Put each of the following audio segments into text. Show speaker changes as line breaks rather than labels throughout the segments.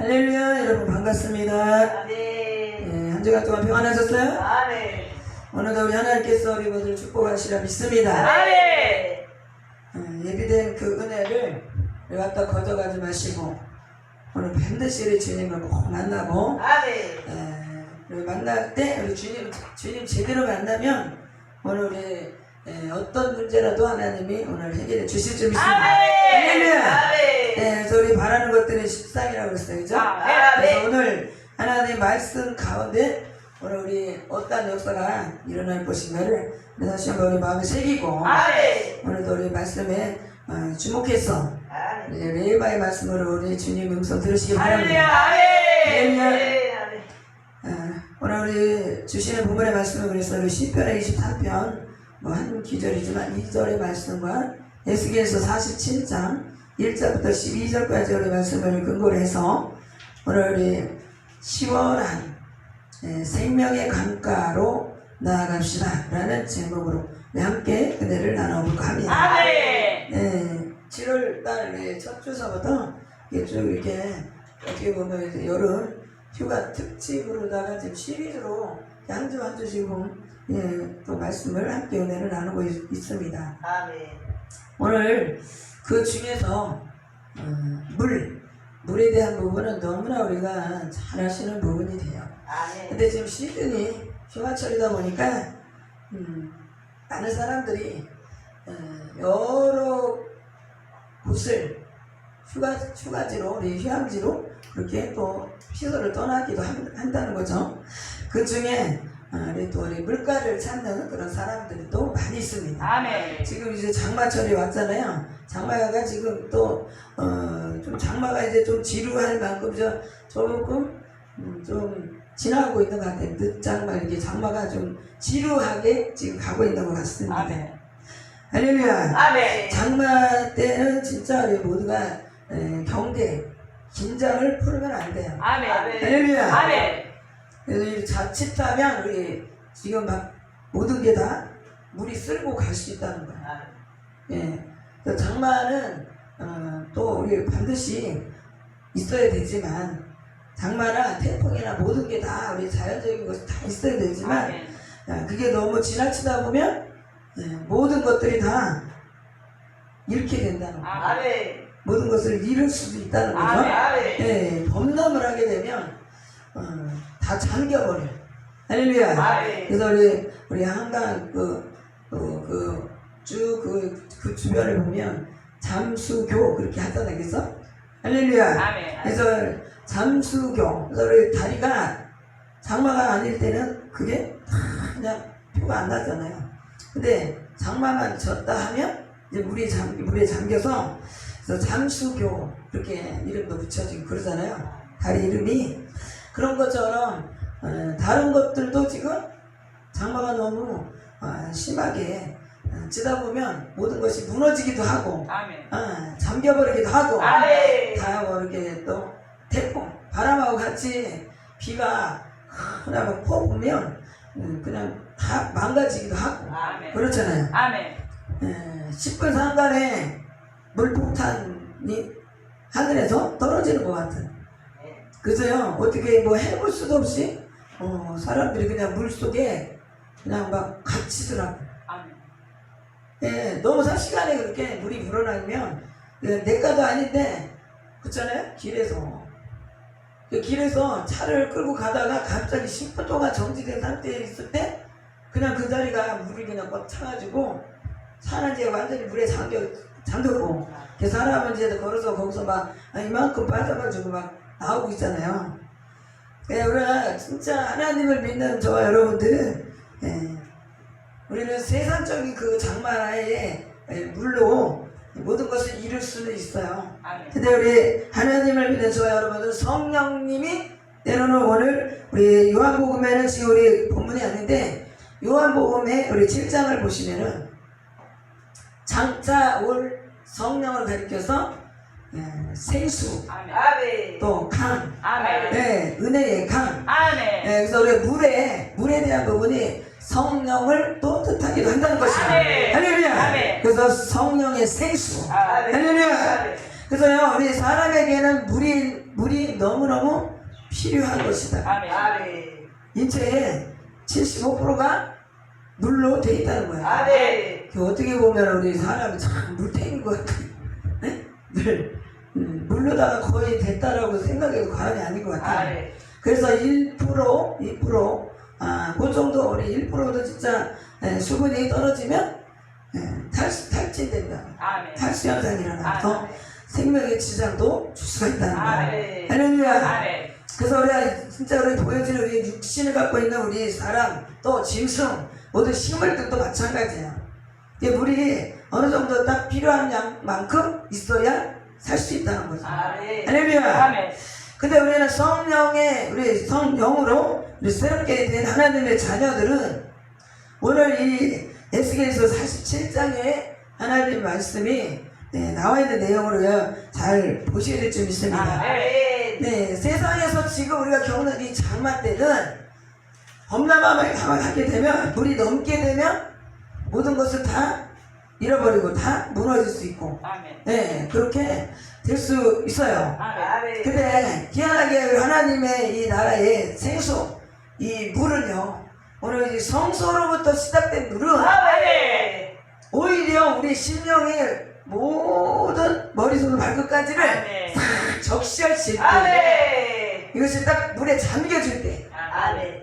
할렐루야 여러분 반갑습니다.
아멘.
예, 한 주간 동안 평안하셨어요?
아멘.
오늘도 우리 하나님께서 우리 모두를 축복하시라 믿습니다.
아멘.
예, 예비된 그 은혜를 갖다 거둬가지 마시고 오늘 반드시 우리 주님을 꼭 만나고
아멘.
예, 우리 만날 때 우리 주님 주님 제대로 만나면 오늘 우리 예, 어떤 문제라도 하나님이 오늘 해결해 주실 줄 믿습니다. 할렐루야.
아멘.
예, 그래서 우리 바라는 것들은 십상이라고 했어요, 그죠?
아멘.
그래서 오늘 하나님 말씀 가운데 오늘 우리 어떤 역사가 일어날 것인가를 다시 한번 우리 마음에 새기고
아멘.
오늘도 우리 말씀에 어, 주목해서. 우리 레이바의 말씀으로 우리 주님 음성 들으시기. 바랍니다. 어, 오늘 우리 주시는 본문의 말씀을 그래서 우리 10편의 23편 뭐 한 기절이지만 2절의 말씀과 에스겔서 47장 1절부터 12절까지 우리 말씀을 근거로 해서 오늘 우리 시원한 예, 생명의 강가로 나아갑시다 라는 제목으로 함께 은혜를 나눠볼까 합니다.
아멘.
네, 7월 달 첫 주서부터 쭉 이렇게 어떻게 보면 이제 여름 휴가 특집으로다가 지금 시리즈로 한 주 한 주 지금 예, 또 말씀을 함께 은혜를 나누고 있, 있습니다.
아멘.
오늘 그 중에서 어, 물, 물에 대한 부분은 너무나 우리가 잘 아시는 부분이 돼요.
아멘.
근데 지금 시즌이 휴가철이다 보니까 음, 많은 사람들이 어, 여러 곳을 휴가, 휴가지로 우리 휴양지로 그렇게 또 시설을 떠나기도 한, 한다는 거죠. 그 중에 또 우리 물가를 찾는 그런 사람들도 많이 있습니다.
아멘.
지금 이제 장마철이 왔잖아요. 장마가 지금 또, 어, 좀 장마가 이제 좀 지루할 만큼 저, 조금, 음, 좀 지나고 있는 것 같아요. 늦장마, 이렇게 장마가 좀 지루하게 지금 가고 있는 것 같습니다.
아멘.
할렐루야.
아멘.
장마 때는 진짜 우리 모두가 에, 경계, 긴장을 풀면 안 돼요.
아멘.
할렐루야.
아멘.
그래서 자칫하면 우리 지금 막 모든 게 다 물이 쓸고 갈 수 있다는 거예요. 예. 그래서 장마는 어, 또 우리 반드시 있어야 되지만 장마나 태풍이나 모든 게 다 우리 자연적인 것이 다 있어야 되지만
아멘.
야, 그게 너무 지나치다 보면 예, 모든 것들이 다 잃게 된다는 거예요.
아멘.
모든 것을 잃을 수도 있다는 거죠.
아멘.
예, 범람을 하게 되면 어, 다 잠겨버려. 요 할렐루야.
아멘.
그래서 우리 우리 한강 그, 그 그 쭉 그 그 주변을 보면 잠수교 그렇게 하잖아요. 그래서 할렐루야.
아멘.
그래서 잠수교 그래서 우리 다리가 장마가 아닐 때는 그게 다 그냥 표가 안 나잖아요. 근데 장마만 졌다 하면 이제 물이 잠 물에 잠겨서 그래서 잠수교 이렇게 이름도 붙여지고 그러잖아요. 다리 이름이 그런 것처럼 어, 다른 것들도 지금 장마가 너무 어, 심하게 어, 찌다 보면 모든 것이 무너지기도 하고. 어, 잠겨버리기도 하고
아멘.
다 모르게 또 태풍 바람하고 같이 비가 하나 막 퍼부으면 음, 그냥 다 망가지기도 하고
아멘.
그렇잖아요.
아멘.
에, 10분 상간에 물폭탄이 하늘에서 떨어지는 것 같은 그래서요 어떻게 뭐 해볼 수도 없이 어, 사람들이 그냥 물 속에 그냥 막 갇히더라고. 예, 너무 사 시간에 그렇게 물이 불어나면 예, 내가도 아닌데 그렇잖아요? 길에서. 그 길에서 차를 끌고 가다가 갑자기 10분 동안 정지된 상태에 있을 때 그냥 그 자리가 물이 그냥 꽉 차가지고 차는 이제 완전히 물에 잠겨 잠겼고. 그 사람은 이제 걸어서 거기서 막 이만큼 빠져가지고 막 나오고 있잖아요. 예, 우리가 진짜 하나님을 믿는 저와 여러분들은 예, 우리는 세상적인 그 장마에 예, 물로 모든 것을 이룰 수는 있어요. 근데 우리 하나님을 믿는 저와 여러분들 성령님이 때로는 오늘 우리 요한복음에는 지금 우리 본문이 아닌데 요한복음에 우리 7장을 보시면은 장차 올 성령을 가리켜서 예, 생수
아멘.
또 강,
아멘.
네, 은혜의 강.
아멘.
예, 그래서 우리 물에 물에 대한 부분이 성령을 또 뜻하기도 한다는 것입니다.
아멘.
할렐루야.
아멘.
그래서 성령의 생수.
아멘.
할렐루야.
아멘.
그래서요 우리 사람에게는 물이 물이 너무너무 필요한 것이다.
아멘.
아멘.
인체의 75%가 물로 돼 있다는 거야.
아멘.
그 어떻게 보면 우리 사람이 참 물탱인 것 같아. 네? 물, 음, 물로다가 거의 됐다라고 생각해도 과언이 아닌 것 같아.
아멘.
그래서 1%, 2%, 아, 그 정도 우리 1%도 진짜 에, 수분이 떨어지면 에, 탈, 탈진된다.
아멘.
탈수 현상이 일어나서
아멘.
생명의 지장도 줄 수가 있다는 거야.
아멘.
할렐루야.
아멘.
그래서 우리가 진짜 우리 보여지는 우리 육신을 갖고 있는 우리 사람 또 짐승 모두 식물들도 마찬가지야. 이게 물이 어느 정도 딱 필요한 양만큼 있어야 살 수 있다는 거죠.
아멘.
할렐루야.
아멘.
근데 우리는 성령의 우리 성령으로 우리 새롭게 된 하나님의 자녀들은 오늘 이 에스겔서 47장에 하나님 말씀이 네, 나와 있는 내용으로요 잘 보셔야 될줄 믿습니다.
아멘.
네, 세상에서 지금 우리가 겪는 이 장마 때는 범람함을 하게 되면 물이 넘게 되면 모든 것을 다 잃어버리고 다 무너질 수 있고
아멘.
네, 그렇게 될 수 있어요.
아멘.
아멘.
근데 희한하게 하나님의 이 나라의 생수 이 물은요 오늘 이 성소로부터 시작된 물은
아멘.
오히려 우리 심령의 모든 머리부터 발끝까지를
아멘.
싹 적시할 때
아멘.
이것이 딱 물에 잠겨질 때
아멘.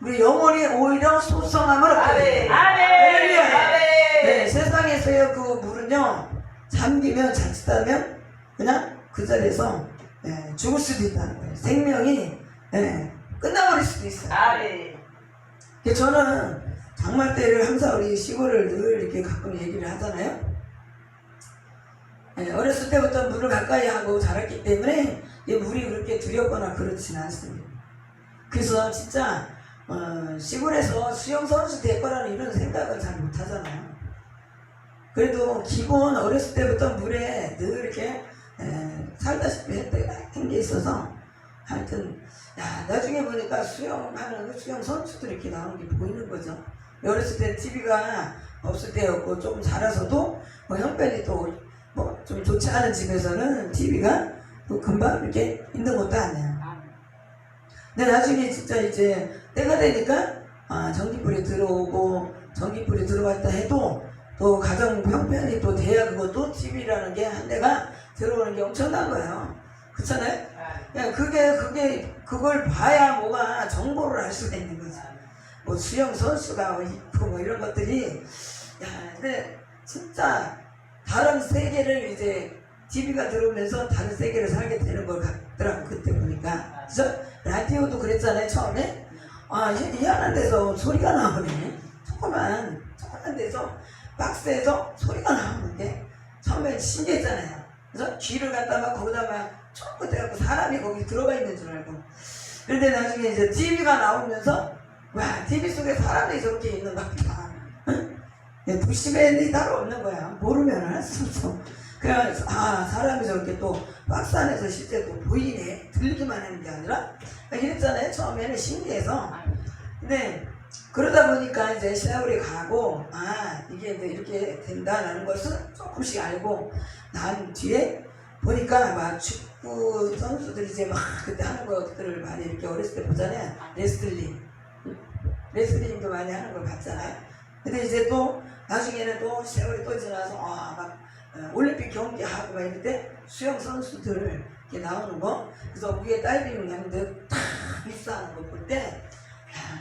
우리 영혼이 오히려 소성함을 얻게
아멘.
돼요.
아멘.
네,
아멘.
세상에서의 그 물은요 잠기면 자칫하면 그냥 그 자리에서 예, 죽을 수도 있다는 거예요. 생명이 예, 끝나버릴 수도 있어요.
아멘.
그래서 저는 장말 때를 항상 우리 시골을 늘 이렇게 가끔 얘기를 하잖아요. 예, 어렸을 때부터 물을 가까이 하고 자랐기 때문에 이 물이 그렇게 두렵거나 그렇지는 않습니다. 그래서 진짜 어, 시골에서 수영 선수 될 거라는 이런 생각을 잘 못 하잖아요. 그래도 기본 어렸을 때부터 물에 늘 이렇게 에, 살다시피 했던 게 있어서 하여튼 야 나중에 보니까 수영하는 그 수영 선수들이 이렇게 나오는 게 보이는 거죠. 어렸을 때 TV가 없을 때였고 조금 자라서도 뭐 형편이 또 뭐 좀 좋지 않은 집에서는 TV가 또 금방 이렇게 있는 것도 아니에요. 근데 나중에 진짜 이제 때가 되니까 아, 전기불이 들어오고 전기불이 들어왔다 해도 또 가정 형편이 또 돼야 그것도 TV라는 게 한 대가 들어오는 게 엄청난 거예요. 그렇잖아요? 야, 그게 그게 그걸 봐야 뭐가 정보를 알 수가 있는 거지. 뭐 수영 선수가 뭐 있고 뭐 이런 것들이 야 근데 진짜 다른 세계를 이제 TV가 들어오면서 다른 세계를 살게 되는 걸 같더라고 그때 보니까 그래서 라디오도 그랬잖아요 처음에 아 희- 희한한 데서 소리가 나오네 조그만 조그만 데서 박스에서 소리가 나오는데 처음에 신기했잖아요. 그래서 귀를 갖다 막 거기다 막 쫑긋 대갖고 사람이 거기 들어가 있는 줄 알고. 그런데 나중에 이제 TV가 나오면서 와 TV 속에 사람이 저렇게 있는가 보다. 응? 예, 부심의 따로 없는 거야. 모르면 할 수 없어 그래서 아 사람이 저렇게 또 박스 안에서 실제 또 보이네. 들리기만 하는 게 아니라. 이랬잖아요. 처음에는 신기해서. 근데 그러다 보니까 이제 세월이 가고 아 이게 이제 이렇게 된다라는 것을 조금씩 알고 난 뒤에 보니까 막 축구 선수들이 이제 막 그때 하는 것들을 많이 이렇게 어렸을 때 보잖아요. 레슬링. 레슬링도 많이 하는 걸 봤잖아요. 근데 이제 또 나중에는 또 세월이 또 지나서 아막 어, 올림픽 경기하고 막 이럴 때 수영 선수들 이렇게 나오는 거 그래서 위에 다이빙 하는데 탁 입사하는 거 볼때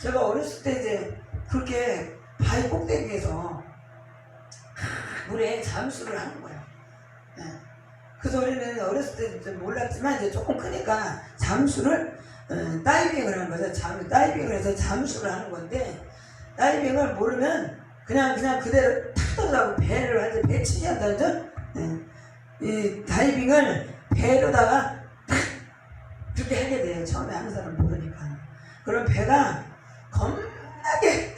제가 어렸을 때 이제 그렇게 바위 꼭대기에서 물에 잠수를 하는 거예요. 예. 그래서 우리는 어렸을 때 몰랐지만 이제 조금 크니까 잠수를 어, 다이빙을 하는 거죠. 잠, 다이빙을 해서 잠수를 하는 건데 다이빙을 모르면 그냥 그냥 그대로 탁 떨어져고 배를 완전 배치기 한다 그죠? 예. 이 다이빙을 배로다가 탁 그렇게 하게 돼요. 처음에 하는 사람 모르니까. 그럼 배가 겁나게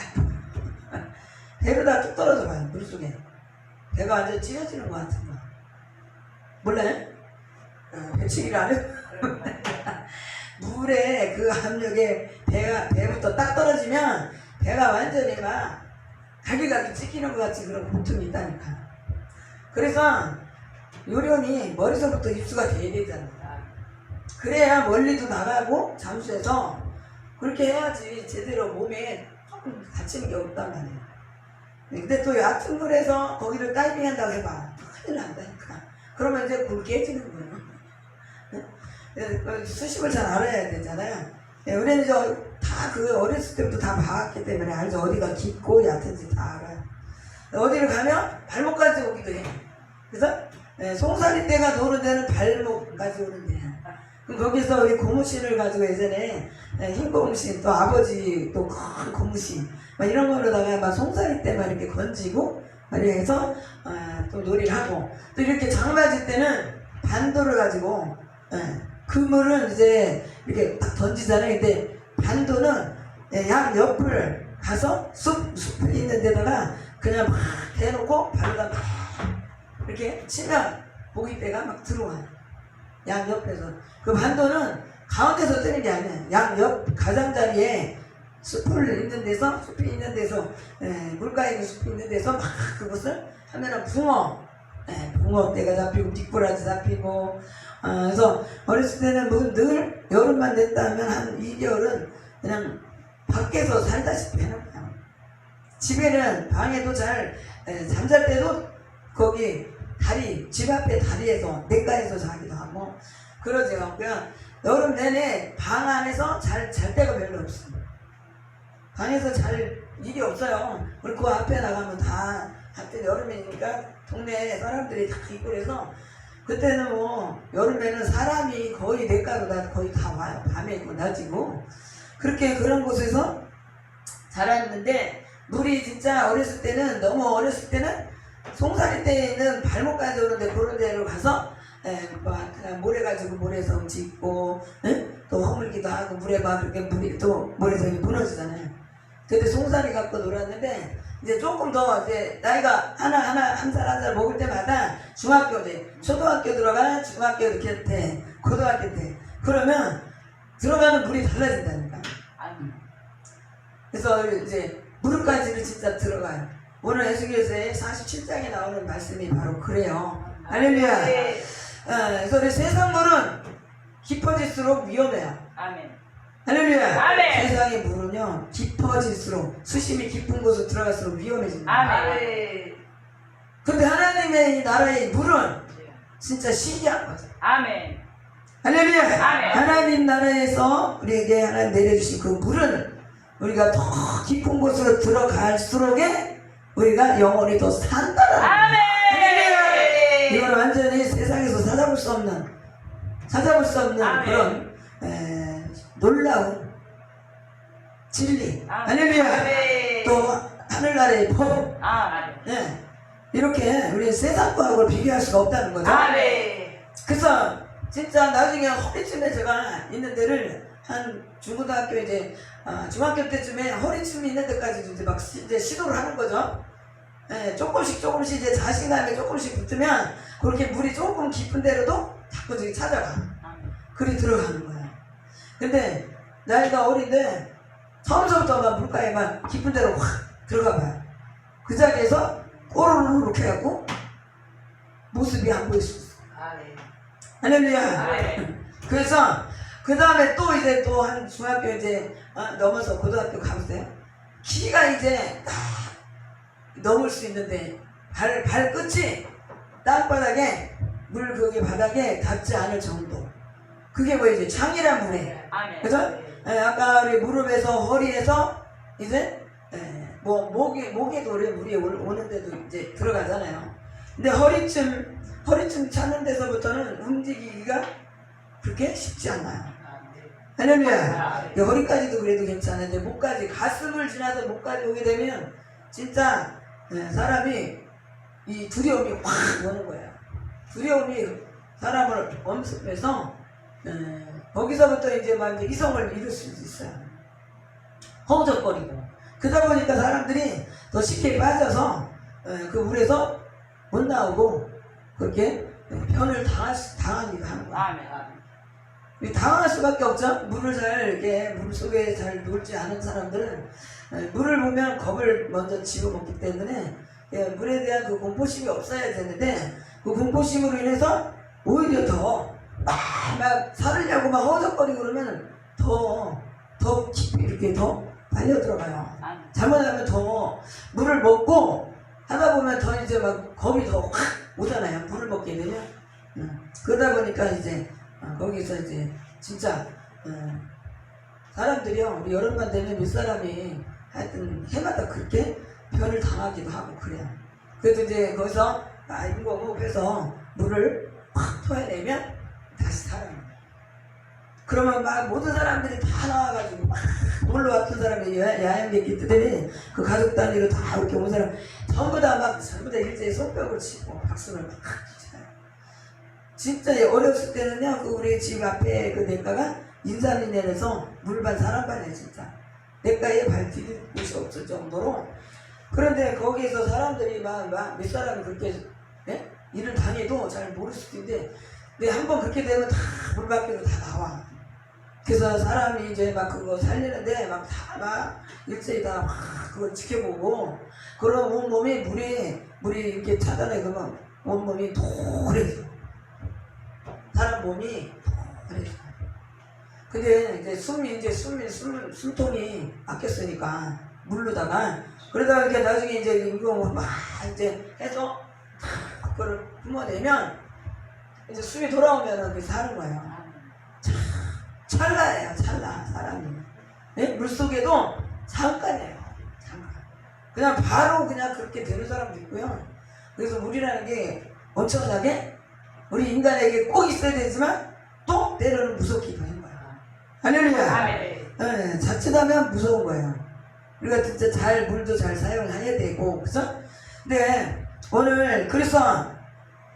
배로다 뚝 떨어져 봐요 물속에 배가 완전 찢어지는 것 같은 거? 어, 배치기를 안? 물에 그 압력에 배가 배부터 딱 떨어지면 배가 완전히 막 가기가기 찢기는 것 같이 그런 고통이 있다니까 그래서 요령이 머리서부터 입수가 돼야 되잖아. 그래야 멀리도 나가고 잠수해서 그렇게 해야지 제대로 몸에 조금 다치는 게 없단 말이에요. 근데 또 얕은 물에서 거기를 다이빙 한다고 해봐. 큰일 난다니까. 그러면 이제 굴 깨지는 거예요. 네, 수심을 잘 알아야 되잖아요. 네, 우리는 다그 어렸을 때부터 다 봐왔기 때문에 알죠. 어디가 깊고 얕은지 다 알아요. 어디를 가면 발목까지 오기도 해. 그래서 네, 송사리 떼가 노는 데는 발목까지 오는 데야. 그럼 거기서 우리 고무신을 가지고 예전에 네, 흰 고무신 또 아버지 또 큰 고무신 막 이런 거로다가 막 송사리 때만 이렇게 건지고 막 이렇게 해서 아, 또 놀이를 하고 또 이렇게 장맞을 때는 반도를 가지고 예, 그물은 이제 이렇게 딱 던지잖아요. 근데 반도는 예, 양 옆을 가서 숲, 숲에 있는 데다가 그냥 막 대놓고 발로다 막 이렇게 치면 모기떼가 막 들어와요. 양 옆에서. 그 반도는 가운데서 뜨는 게 아니야. 양옆 가장자리에 숲을 있는 데서, 숲이 있는 데서, 예, 물가에 있는 숲이 있는 데서 막 그것을 하면은 붕어, 예, 붕어 떼가 잡히고, 미꾸라지 잡히고, 아, 그래서 어렸을 때는 뭐늘 여름만 됐다 하면 한 2개월은 그냥 밖에서 살다시피 거야. 집에는 방에도 잘 에, 잠잘 때도 거기 다리 집 앞에 다리에서 냇가에서 자기도 하고 그러지요. 그냥 여름 내내 방 안에서 잘잘 데가 별로 없습니다. 방에서 잘 일이 없어요. 우리 그 앞에 나가면 다 하여튼 여름이니까 동네 사람들이 다 있고 그래서 그때는 뭐 여름에는 사람이 거의 냇가로 다 거의 다 와요. 밤에 있고 낮이고 그렇게 그런 곳에서 자랐는데 물이 진짜 어렸을 때는 너무 어렸을 때는 송사리 때는 발목까지 오는데 그런 데로 가서 에, 막 그냥 모래 가지고 모래성 짓고 응? 또 허물기도 하고 물에 막 그렇게 물이 또 모래성이 무너지잖아요. 그때 송사리 갖고 놀았는데 이제 조금 더 이제 나이가 하나 하나 한 살 한살 먹을 때마다 중학교 이제 초등학교 들어가 중학교 이렇게 때 고등학교 때 그러면 들어가는 물이 달라진다니까. 그래서 이제 무릎까지는 진짜 들어가요. 오늘 에스겔서의 47장에 나오는 말씀이 바로 그래요. 할렐루야.
네.
어, 그래서 우리 세상 물은 깊어질수록 위험해요.
아멘.
할렐루야.
아멘.
세상의 물은요 깊어질수록 수심이 깊은 곳으로 들어갈수록 위험해집니다.
아멘.
근데 하나님의 이 나라의 물은 진짜 신기한 거죠.
아멘.
할렐루야.
아멘.
하나님 나라에서 우리에게 하나님 내려주신 그 물은 우리가 더 깊은 곳으로 들어갈수록에 우리가 영원히 더 산다라는.
아멘.
이건 완전히 세상에서 찾아볼 수 없는 찾아볼 수 없는
아멘.
그런 에, 놀라운 진리
아멘.
할렐루야. 또 하늘나라의 법
아멘.
예. 이렇게 우리 세상과학을 비교할 수가 없다는 거죠
아멘.
그래서 진짜 나중에 허리춤에 제가 있는 데를 한 중고등학교 이제 아, 중학교 때쯤에 허리춤이 있는 데까지 이제 막 시, 이제 시도를 하는 거죠. 예, 조금씩 조금씩 이제 자신감이 조금씩 붙으면 그렇게 물이 조금 깊은 데로도 자꾸 저기 찾아가. 그리 들어가는 거야. 근데 나이가 어린데 처음부터 막 물가에만 깊은 데로 확 들어가 봐요. 그 자리에서 꼬르르 이렇게 해갖고 모습이 안 보일 수 있어.
아멘.
할렐루야.
아멘.
그래서 그 다음에 또 이제 또 한 중학교 이제 어, 넘어서 고등학교 가보세요. 키가 이제 딱 넘을 수 있는데 발 발끝이 땅바닥에 물 거기 바닥에 닿지 않을 정도. 그게 뭐 이제 창이란 물에.
아멘.
그죠? 예, 아까 우리 무릎에서 허리에서 이제 예, 뭐 목에 목에도 우리 물이 올- 오는데도 이제 들어가잖아요. 근데 허리쯤 허리쯤 차는 데서부터는 움직이기가 그렇게 쉽지 않아요. 할렐루야. 이 허리까지도 그래도 괜찮은데 목까지 가슴을 지나서 목까지 오게 되면 진짜 예, 사람이 이 두려움이 확 오는 거예요. 두려움이 사람을 엄습해서 예, 거기서부터 이제 막 이제 이성을 잃을 수 있어요. 허우적거리고 그러다 보니까 사람들이 더 쉽게 빠져서 예, 그 물에서 못 나오고 그렇게 변을 당할 수, 당하기도 하는. 이 당황할 수밖에 없죠. 물을 잘 이렇게 물 속에 잘 놀지 않은 사람들은 에, 물을 보면 겁을 먼저 집어먹기 때문에 예, 물에 대한 그 공포심이 없어야 되는데 그 공포심으로 인해서 오히려 더 막, 막 살으려고 막 허적거리고 그러면 더, 더 깊이 이렇게 더 빨려 들어가요.
아멘.
잘못하면 더 물을 먹고 하다 보면 더 이제 막 겁이 더 확 오잖아요. 물을 먹게 되면. 음. 그러다 보니까 이제 어, 거기서 이제 진짜 어, 사람들이요. 우리 여름만 되면 몇 사람이 하여튼 해마다 그렇게 변을 당하기도 하고 그래요. 그래도 이제 거기서 아 이거 호흡해서 물을 확 토해내면 다시 살아요. 그러면 막 모든 사람들이 다 나와가지고 막 놀러 왔던 사람이 야- 야영객들이 그 가족 단위로 다 이렇게 온 사람 전부 다 막 전부 다 일제히 손뼉을 치고 박수를 막. 진짜 어렸을 때는요 그 우리 집 앞에 그 냇가가 인삼이 내려서 물반 사람반이에요 진짜 냇가에 발 디딜 곳이 없을 정도로 그런데 거기에서 사람들이 막몇 사람이 그렇게 예? 일을 다녀도 잘 모를 수도 있는데 근데 한 번 그렇게 되면 다 물 밖으로 다 나와 그래서 사람이 이제 막 그거 살리는데 막 다 막 일제히 다 막 그걸 지켜보고 그런 온몸이 물이 물이 이렇게 차단해 그러면 온몸이 노래져 사람 몸이 노래져 근데 이제 숨이 이제 숨이 숨 숨통이 막혔으니까 물로다가 그러다가 이렇게 나중에 이제 이거 막 이제 해서 그걸 뿜어내면 이제 숨이 돌아오면은 그 사는 거예요. 찰나예요, 찰나, 사람이. 네? 물 속에도 잠깐이에요, 잠깐. 그냥 바로 그냥 그렇게 되는 사람도 있고요. 그래서 물이라는 게 엄청나게 우리 인간에게 꼭 있어야 되지만 또 때로는 무섭기도 한 거예요. 할렐루야.
아멘.
예, 자칫하면 무서운 거예요. 우리가 진짜 잘 물도 잘 사용을 해야 되고, 그죠? 근데 오늘 그래서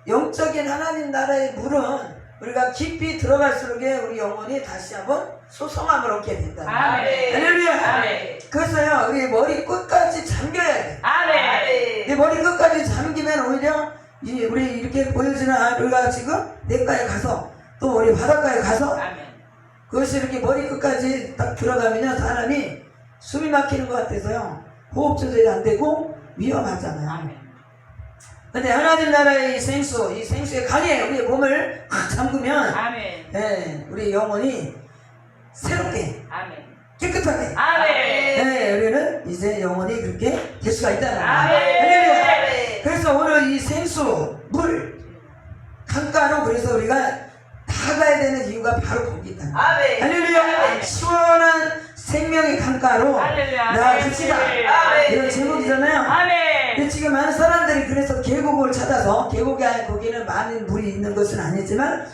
영적인 하나님 나라의 물은 우리가 깊이 들어갈수록 우리 영혼이 다시 한번 소성함을 얻게 된다.
아멘.
할렐루야.
아멘.
그래서요, 우리 머리 끝까지 잠겨야 돼.
아멘.
이 머리 끝까지 잠기면 오히려 이 우리 이렇게 보여지는 아, 우리가 지금 냇가에 가서 또 우리 바닷가에 가서. 그것이 이렇게 머리 끝까지 딱 들어가면 사람이 숨이 막히는 것 같아서요. 호흡 조절이 안 되고 위험하잖아요.
아멘.
근데 하나님 나라의 이 생수, 이 생수의 강에 우리 몸을 확 잠그면,
아멘.
예, 우리 영혼이 새롭게,
아멘.
깨끗하게,
아멘.
예, 우리는 이제 영혼이 그렇게 될 수가 있다는 거예요.
아멘.
할렐루야. 그래서 오늘 이 생수, 물, 강가로 그래서 우리가 다 가야 되는 이유가 바로 거기 있다.
아멘.
할렐루야!
아멘.
시원한 생명의 강가로
할렐루야. 아멘.
이런 제목이잖아요.
아멘.
근데 지금 많은 사람들이 그래서 계곡을 찾아서 계곡이 아닌 거기는 많은 물이 있는 것은 아니지만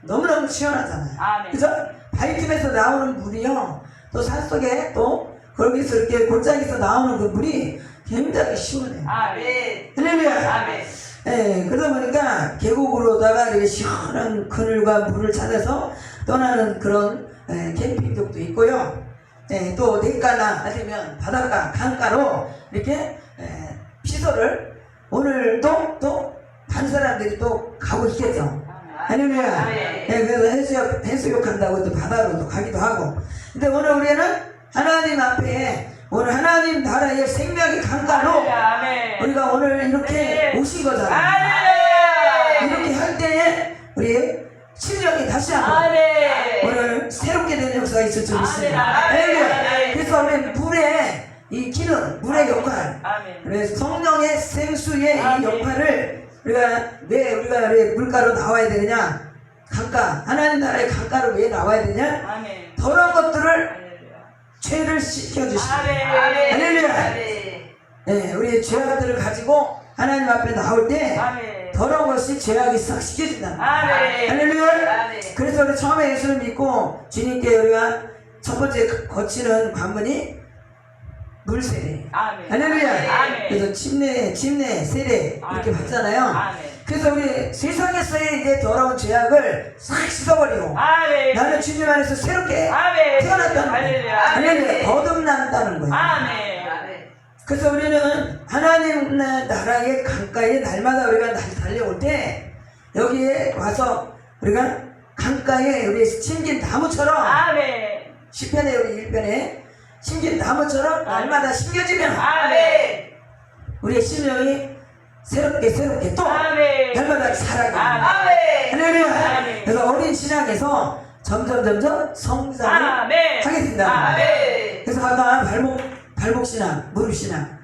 너무너무 시원하잖아요.
아멘.
그죠? 바위틈에서 나오는 물이요. 또 산속에 또 거기서 이렇게 골짜기에서 나오는 그 물이 굉장히 시원해요.
아멘.
할렐루야!
아멘.
예, 그러다 보니까 계곡으로다가 이렇게 시원한 그늘과 물을 찾아서 떠나는 그런 예, 캠핑족도 있고요. 예, 또 냇가나 아니면 바닷가, 강가로 이렇게 예, 피서를 오늘도 또 다른 사람들이 또 가고 있겠죠. 할렐루야.
아멘.
예, 그래서 해수욕, 해수욕 한다고 또 바다로 또 가기도 하고. 근데 오늘 우리는 하나님 앞에 오늘 하나님 나라의 생명의 강가로. 우리가 오늘 이렇게
네.
오신 거잖아요.
아멘.
이렇게 할 때에 우리 심령이 다시 한번
아멘.
오늘 새롭게 되는 역사가 있을 줄 믿습니다.
아멘.
할렐루야.
아멘.
그래서 우리 물의 이 기능, 물의 역할. 그래서 성령의 생수의 이. 역할을 우리가 왜 우리가 왜 물가로 나와야 되느냐? 강가, 하나님 나라의 강가로 왜 나와야 되냐? 더러운 것들을. 죄를 씻겨주시고,
아멘.
할렐루야.
아멘.
예, 우리의 죄악들을 가지고 하나님 앞에 나올 때
아멘.
더러운 것이 죄악이 싹 씻겨진다.
아멘.
할렐루야.
아멘.
그래서 우리 처음에 예수를 믿고 주님께 우리가 첫 번째 거치는 관문이 물 세례.
아멘.
할렐루야.
아멘.
그래서 침례, 침례, 세례 이렇게
아멘.
받잖아요.
아멘.
그래서 우리 세상에서의 이제 더러운 죄악을 싹 씻어버리고
아멘.
나는 주님 안에서 새롭게
아멘.
태어났다는 거예요.
할렐루야.
할렐루야. 거듭난다는 거예요.
아멘.
아멘.
그래서 우리는 하나님 나라의 강가에 날마다 우리가 날 달려올 때 여기에 와서 우리가 강가에 우리 심긴 나무처럼
아멘.
시편에 우리 일편에 심긴 나무처럼 날마다 심겨지면
아멘.
우리의 심령이 새롭게 새롭게 또
아멘.
날마다 살아가는
아멘.
할렐루야. 그래서 어린 신앙에서 점점 점점 성장을. 하겠습니다
아멘.
그래서 아까 발목 발목 신앙 무릎 신앙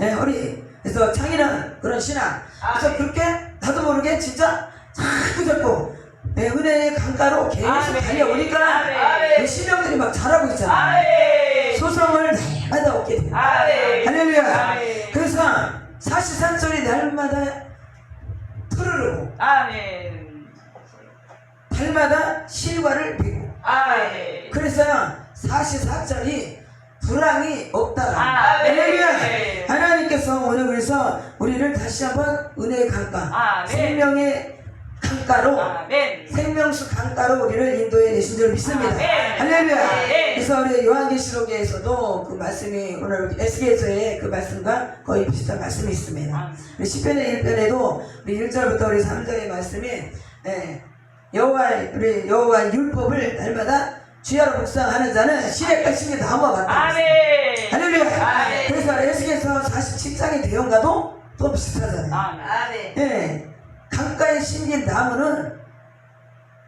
예, 우리 그래서 창이는 그런 신앙 그래서. 그렇게 나도 모르게 진짜 자꾸 자꾸 예, 은혜의 강가로 계속
아멘.
달려오니까. 그 신령들이 막 잘하고 있잖아. 소성을 날마다 얻게 돼
아멘.
할렐루야
아멘.
그래서 사시사철이 날마다 푸르르고
아멘.
달마다 실과를 비고
아멘.
그래서 사시사철이 불황이
아멘.
할렐루야 하나님께서 오늘 그래서 우리를 다시 한번 은혜의 강가
아멘.
생명의 강가로
아멘.
생명수 강가로 우리를 인도해 내신 줄 믿습니다.
아멘.
할렐루야.
아멘.
그래서 우리 요한계시록에서도 그 말씀이 오늘 에스겔서의 그 말씀과 거의 비슷한 말씀이 있습니다. 우리 10편의 1편에도 우리 1절부터 우리 3절의 말씀이 예, 여호와의 우리 여호와의 율법을 날마다 주야로 묵상하는 자는 시력과 신의 나무와 같다.
아멘.
할렐루야.
아멘.
그래서 에스겔서 47장의 대형과도 또 비슷하잖아요.
아멘.
예, 강가에 심긴 나무는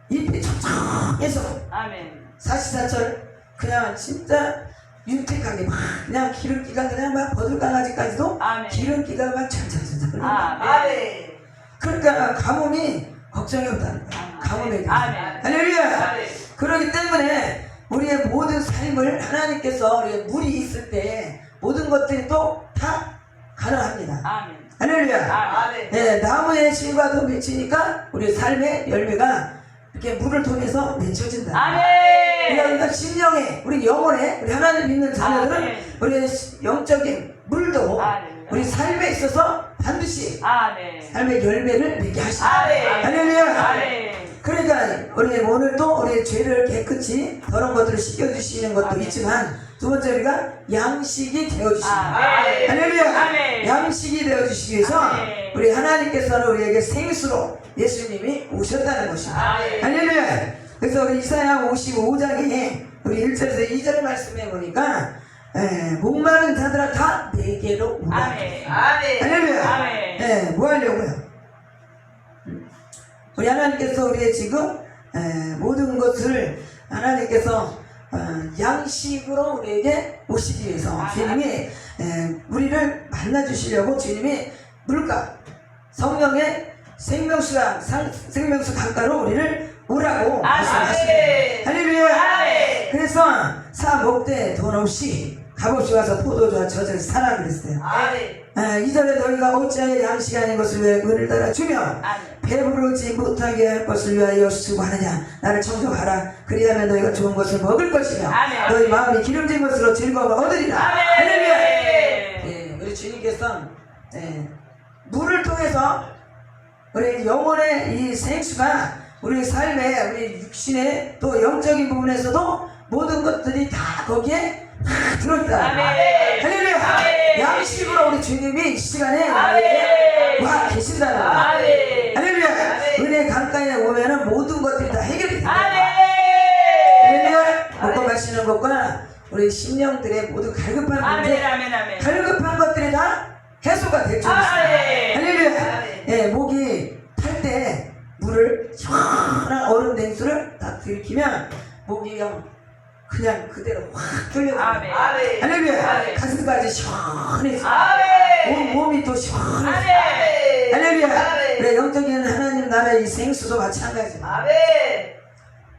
잎이 촉촉해서
아멘.
사시사철 그냥 진짜 윤택하게 막 그냥 기름기가 그냥 막 버들강아지까지도
아멘.
기름기가 막 철철철철 흐른다.
아멘.
그러니까 가뭄이 걱정이 없다는 거야. 가뭄에 대해서.
아멘.
할렐루야.
아멘.
그렇기 때문에 우리의 모든 삶을 하나님께서 우리의 물이 있을 때 모든 것들이 또 다 가능합니다.
아멘.
할렐루야.
아멘.
네, 나무의 실과도 맺히니까 우리 삶의 열매가 이렇게 물을 통해서 맺혀진다.
아멘.
그러니까 심령에 우리 영혼에 우리 하나님 믿는 자녀들은
아멘.
우리의 영적인 물도
아멘.
우리 삶에 있어서 반드시
아멘.
삶의 열매를 맺게 하시다.
아멘.
할렐루야.
아멘.
그러니까 우리 오늘도 우리의 죄를 깨끗이 더러운 것들을 씻겨주시는 것도
아멘.
있지만 두 번째 우리가 양식이 되어주십니다.
아멘.
할렐루야.
아멘.
양식이 되어주시기 위해서
아멘.
우리 하나님께서는 우리에게 생수로 예수님이 오셨다는 것입니다.
아멘.
할렐루야. 그래서 우리 이사야 55장에 우리 1절에서 2절 말씀해 보니까 에, 목마른 자들아 다 내게로 오라.
아멘.
할렐루야. 예, 뭐 하려고요? 우리 하나님께서 우리의 지금 에, 모든 것을 하나님께서 어, 양식으로 우리에게 오시기 위해서
아멘.
주님이 에, 우리를 만나 주시려고 주님이 물가 성령의 생명수가 상- 생명수 강가로 우리를 오라고 말씀하시네요. 할렐루야.
아멘.
그래서 사 먹되 돈 없이 값없이 와서 포도주와 젖을 사라 그랬어요.
아멘.
아, 이전에 너희가 어찌하여 양식 아닌 것을 위해 은을 따라 주며. 배부르지 못하게 할 것을 위하여 수고하느냐 나를 청정하라 그리하면 너희가 좋은 것을 먹을 것이며
아멘.
너희 마음이 기름진 것으로 즐거움을 얻으리라
아멘.
할렐루야 예, 우리 주님께서 예, 물을 통해서 우리 영혼의 이 생수가 우리 삶의 우리 육신의 또 영적인 부분에서도 모든 것들이 다 거기에 다 들어있다
아멘.
할렐루야
아멘.
양식으로 우리 주님이 이 시간에
아멘.
와 계신다는 거야
아멘.
할렐루야
아멘.
은혜 강가에 오면은 모든 것들이 다 해결이 된다
아멘.
할렐루야 먹고
아멘.
마시는 것과 우리 심령들의 모든 갈급한
아멘.
문제
아멘. 아멘.
갈급한 것들이 다 해소가 될 줄 믿습니다
아멘.
할렐루야
아멘.
예, 목이 탈 때 물을 시원한 얼음 냉수를 딱 들이키면 목이 그냥 그냥 그대로 확 뚫려
아멘.
할렐루야
아멘.
가슴까지 시원해져
아멘.
몸, 몸이 또 시원해져
아멘.
할렐루야
아멘.
그래 영적인 하나님 나라의 이 생수도 마찬가지입니다
아멘.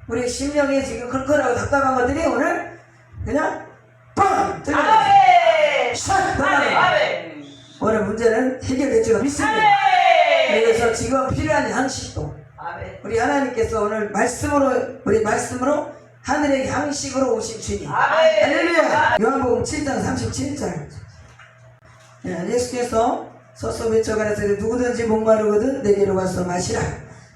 우리 심령에 지금 컬컬하고 답답한 것들이 오늘 그냥 뻥 뚫려
아멘.
샥 떠나는
아멘.
오늘 문제는 해결될 줄 믿습니다
아멘.
그래서 지금 필요한 양식도
아멘.
우리 하나님께서 오늘 말씀으로 우리 말씀으로 하늘의 양식으로 오신 주님.
아멘.
할렐루야. 요한복음 7장 37절. 예, 예수께서 서서 외쳐가라사대 누구든지 목마르거든 내게로 와서 마시라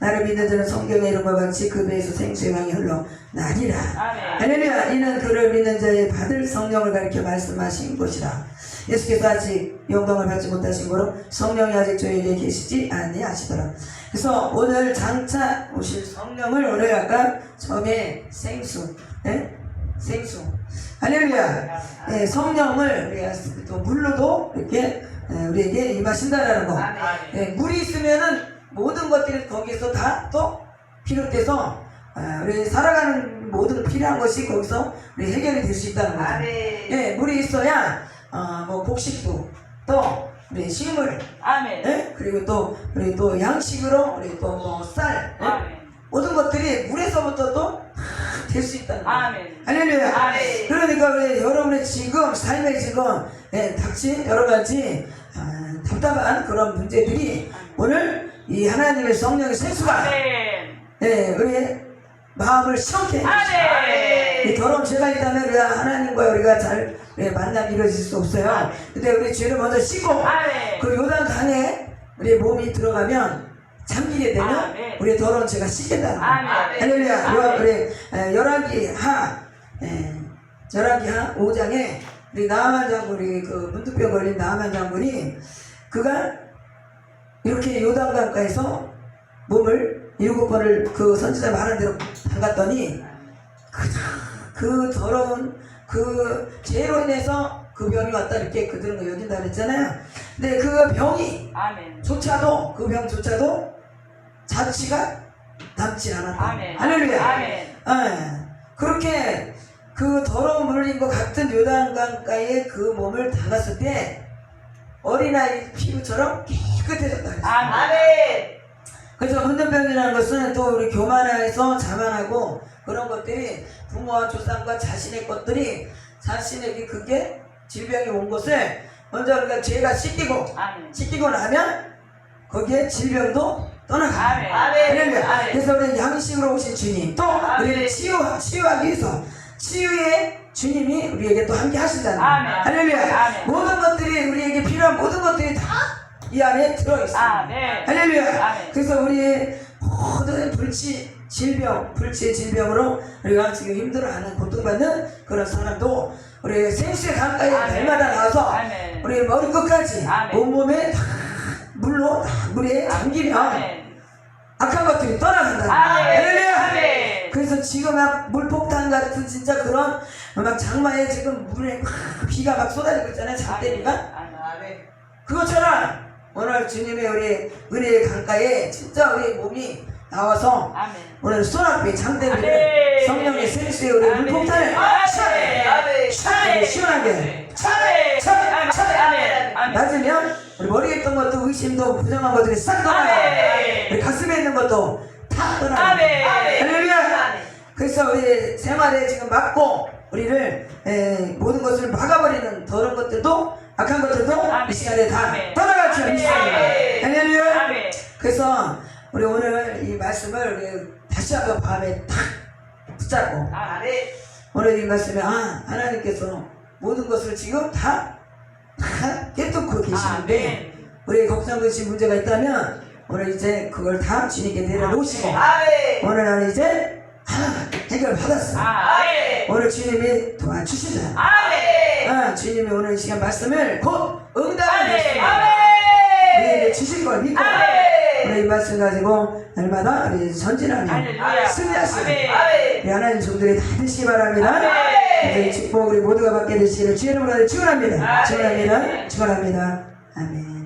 나를 믿는 자는 성경의 이름과 같이 그 배에서 생수의 강이 흘러 나리라
아멘.
할렐루야 이는 그를 믿는 자의 받을 성령을 가리켜 말씀하신 것이라 예수께서 아직 영광을 받지 못하신 거로 성령이 아직 저에게 계시지 아니하시더라 그래서 오늘 장차 오실 성령을 오늘 아까 처음에 생수 예? 생수 할렐루야. 예, 성령을 우리가 또 물로도 이렇게 예, 우리에게 임하신다라는 거. 예, 물이 있으면은 모든 것들이 거기서 다 또 비롯돼서 아, 우리 살아가는 모든 필요한 것이 거기서 우리 해결이 될 수 있다는 거죠.
아멘.
예, 물이 있어야 어, 뭐 곡식도 또 우리 식물
아멘.
예? 그리고 또 우리 또 양식으로 우리 또뭐 쌀 예?
아멘.
모든 것들이 물에서부터 또 될 수 있다는 거예요.
아멘.
할렐루야.
아멘.
그러니까 우리 여러분의 지금 삶에 지금 예, 닥친 여러 가지 아, 답답한 그런 문제들이 오늘 이 하나님의 성령의
아멘.
예, 우리의 마음을 시원케 해주시고 이
아멘.
더러운 죄가 있다면 우리가 하나님과 우리가 잘 예, 만남이 이루어질 수 없어요. 근데 우리 죄를 먼저 씻고
아멘.
그 요단 강에 우리 몸이 들어가면 잠기게 되면
아멘.
우리의 더러운 죄가 거예요.
아멘.
할렐루야.
아멘.
요- 우리 에, 열왕기 하 에, 열왕기 하 5장에 우리 나아만 장군 우리 그 문두병 걸린 나아만 장군이 그가 이렇게 요단강가에서 몸을 일곱 번을 그 선지자 말한 대로 담갔더니 그, 그 더러운 그 죄로 인해서 그 병이 왔다 이렇게 그들은 거 여긴다 그랬잖아요. 근데 그 병이
아멘.
조차도 그 병조차도 자취가 남지 않았다.
아멘.
할렐루야.
아멘.
예. 그렇게 그 더러운 물인 것 같은 요단강가에 그 몸을 담갔을 때 어린아이 피부처럼 깨끗해졌다. 그랬어요.
아멘.
그래서 문전병이라는 것은 또 우리 교만해서 자만하고 그런 것들이 부모와 조상과 자신의 것들이 자신에게 그게 질병이 온 것을 먼저 우리가 죄가 씻기고
아멘.
씻기고 나면 거기에 질병도 떠나가.
아멘.
할렐루야.
아멘.
그래서 우리는 양식으로 오신 주님 또
아멘.
우리를 치유, 치유하기 위해서 치유의 주님이 우리에게 또 함께.
아멘.
할렐루야.
아멘.
모든 것들이 우리에게 필요한 모든 것들이 다 이 안에 들어있습니다.
아멘.
할렐루야.
아멘.
그래서 우리 모든 불치 질병, 불치의 질병으로 우리가 지금 힘들어하는 고통받는 그런 사람도 우리 생수의 강가에. 날마다 나와서
아멘.
우리 머리 끝까지
아멘.
온몸에 다 물로 다 물에 잠기면
아멘.
악한 것들이 떠나간다.
아멘.
할렐루야.
아멘.
그래서 지금 막 물폭탄 같은 진짜 그런 막 장마에 지금 물에 막 비가 막 쏟아지고 있잖아요. 장대비가.
아멘.
그것처럼 오늘 주님의 우리 은혜의 강가에 진짜 우리 몸이 나와서. 오늘 소낙비 장대비를. 성령의 생수의 우리. 물폭탄을
아멘. 아멘.
시원하게.
아멘. 아멘. 아멘.
맞으면 우리 머리에 있던 것도 의심도 부정한 것들이 싹 떠나요. 우리 가슴에 있는 것도 다 떠나요. 할렐루야. 그래서 우리 생활에 지금 막고 우리를 에, 모든 것을 막아버리는 더러운 것들도 악한 것들도
아멘.
이 시간에 다
아멘.
줄 믿습니다
아멘.
할렐루야
아멘.
그래서 우리 오늘 이 말씀을 우리 다시 한번 밤에 탁 붙잡고
아멘.
오늘 이 말씀에 아 하나님께서 모든 것을 지금 다, 다 깨뚫고 계시는데
아멘.
우리 걱정되신 문제가 있다면 오늘 이제 그걸 다 주님께 내려놓으시고
아멘.
오늘 나는 이제 하나 해결 받았어
아멘.
오늘 주님이 도와주시잖아
아멘.
아, 주님이 오늘 이 시간 말씀을 곧 응답을
아멘.
주십니다 우리에게
아멘.
주실 걸 믿고
아멘.
우리 이 말씀 가지고 날마다 우리
할렐루야.
승리하시는
아멘.
우리 하나님 종들이 다 되시기 바랍니다.
아멘.
이 축복 우리 모두가 받게 되시기를 주의 이름으로 축원합니다.
아멘.
축원합니다. 축원합니다. 아멘.